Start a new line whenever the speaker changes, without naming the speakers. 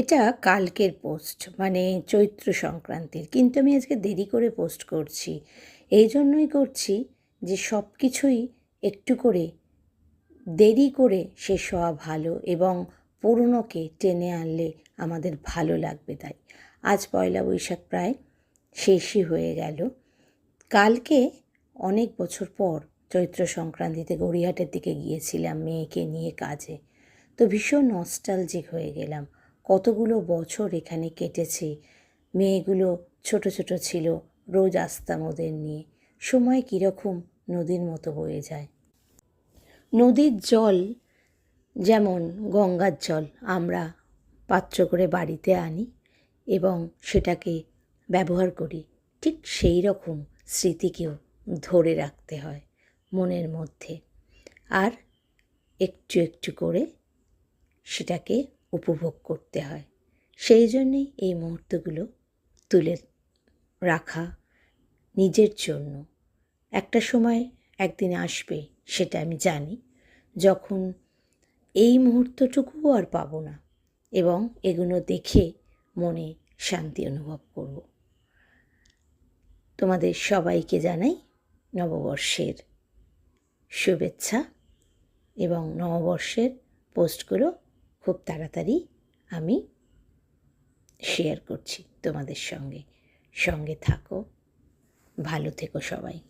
এটা কালকের পোস্ট মানে চৈত্র সংক্রান্তির। কিন্তু আমি আজকে দেরি করে পোস্ট করছি। এই জন্যই করছি যে সব কিছুই একটু করে, দেরি করে শেষ হওয়া ভালো এবং পুরনোকে টেনে আনলে আমাদের ভালো লাগবে তাই। আজ পয়লা বৈশাখ প্রায় শেষই হয়ে গেল। কালকে অনেক বছর পর চৈত্র সংক্রান্তিতে গড়িয়াহাটের দিকে গিয়েছিলাম মেয়েকে নিয়ে কাজে। তো ভীষণ নস্টালজিক হয়ে গেলাম। কতগুলো বছর এখানে কেটেছে। মেয়েগুলো ছোট ছোট ছিল রোজ আসতাম ওদের নিয়ে। সময় কীরকম নদীর মতো বয়ে যায়। নদীর জল যেমন গঙ্গার জল আমরা পাত্র করে বাড়িতে আনি এবং সেটাকে ব্যবহার করি, ঠিক সেই রকম স্মৃতিকেও ধরে রাখতে হয় মনের মধ্যে। আর একটু একটু করে সেটাকে উপভোগ করতে হয়। সেই জন্যেই এই মুহূর্তগুলো তুলে রাখা নিজের জন্য। একটা সময় একদিন আসবে, সেটা আমি জানি, যখন এই মুহূর্তটুকুও আর পাবো না এবং এগুলো দেখে মনে শান্তি অনুভব করব। তোমাদের সবাইকে জানাই নববর্ষের শুভেচ্ছা এবং নববর্ষের পোস্টগুলো খুব তাড়াতাড়ি আমি শেয়ার করছি তোমাদের সঙ্গে। সঙ্গে থাকো ভালো থেকো সবাই।